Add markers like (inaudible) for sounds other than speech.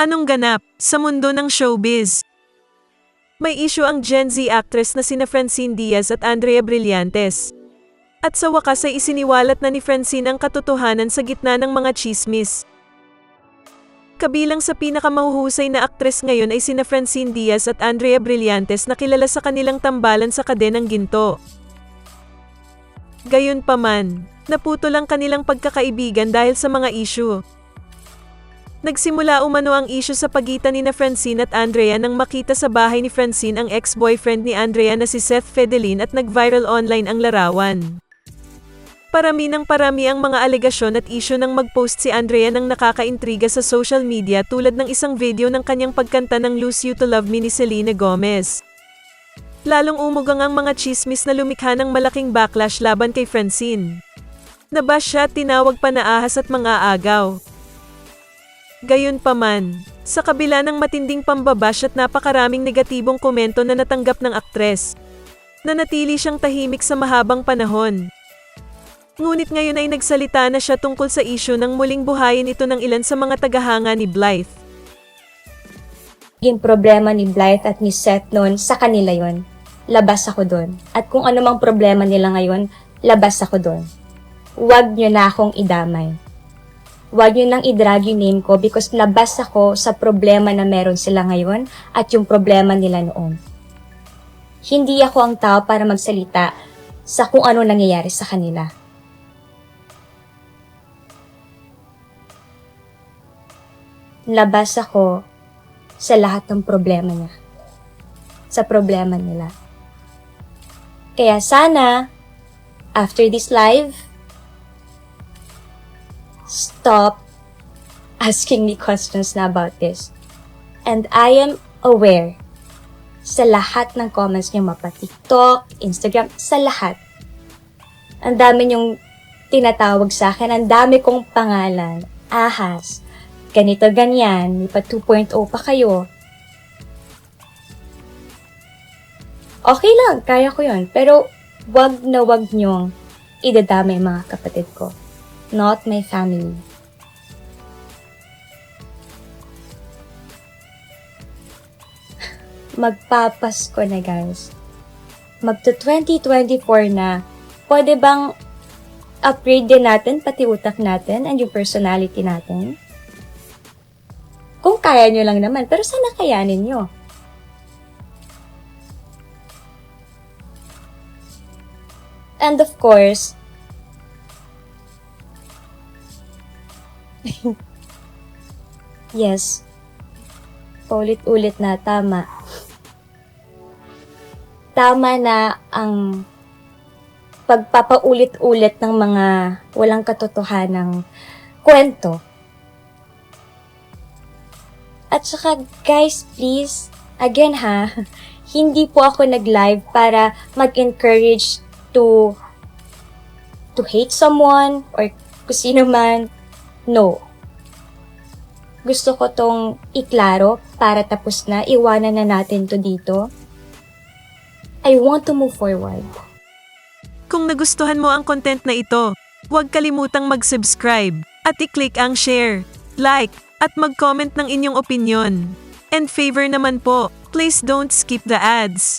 Anong ganap sa mundo ng showbiz? May issue ang Gen Z actress na sina Francine Diaz at Andrea Brillantes. At sa wakas ay isiniwalat na ni Francine ang katotohanan sa gitna ng mga chismis. Kabilang sa pinakamahuhusay na aktres ngayon ay sina Francine Diaz at Andrea Brillantes na kilala sa kanilang tambalan sa kadenang ginto. Gayunpaman, naputo lang kanilang pagkakaibigan dahil sa mga issue. Nagsimula umano ang issue sa pagitan ni na Francine at Andrea nang makita sa bahay ni Francine ang ex-boyfriend ni Andrea na si Seth Fedelin at nag-viral online ang larawan. Parami ng parami ang mga alegasyon at issue nang mag-post si Andrea ng nakakaintriga sa social media tulad ng isang video ng kanyang pagkanta ng Lose You to Love Me ni Selena Gomez. Lalong umugang ang mga chismis na lumikha ng malaking backlash laban kay Francine. Nabash siya at tinawag pa na ahas at mga agaw. Gayunpaman, sa kabila ng matinding pambabash at napakaraming negatibong komento na natanggap ng aktres, nanatili siyang tahimik sa mahabang panahon. Ngunit ngayon ay nagsalita na siya tungkol sa issue ng muling buhayin ito ng ilan sa mga tagahanga ni Blythe. Yung problema ni Blythe at ni Seth noon, sa kanila yon. Labas ako doon. At kung ano mang problema nila ngayon, labas ako doon. Huwag nyo na akong idamay. Huwag nyo nang idrag yung name ko because labas ako sa problema na meron sila ngayon at yung problema nila noon. Hindi ako ang tao para magsalita sa kung ano nangyayari sa kanila. Labas ako sa lahat ng problema niya. Sa problema nila. Kaya sana, after this live, stop asking me questions na about this. And I am aware sa lahat ng comments niyo, mapa TikTok, Instagram, sa lahat. Ang dami niyong tinatawag sa akin, ang dami kong pangalan, ahas, ganito ganyan, may pa 2.0 pa kayo. Okay lang, kaya ko yon Pero wag na wag niyong idadamay mga kapatid ko. Not my family. (laughs) Magpapasko na guys. Magto 2024 na. Pwede bang upgrade din natin pati utak natin and yung personality natin? Kung kaya nyo lang naman, pero sana kayanin nyo. And of course, yes, paulit-ulit na tama. Tama na ang pagpapaulit-ulit ng mga walang katotohanang kwento. At saka, guys, please, again ha, (laughs) hindi po ako nag-live para mag-encourage to to hate someone or kung man. No. Gusto ko tong iklaro para tapos na, iwanan na natin to dito. I want to move forward. Kung nagustuhan mo ang content na ito, huwag kalimutang mag-subscribe at i-click ang share, like, at mag-comment ng inyong opinion. And favor naman po, please don't skip the ads.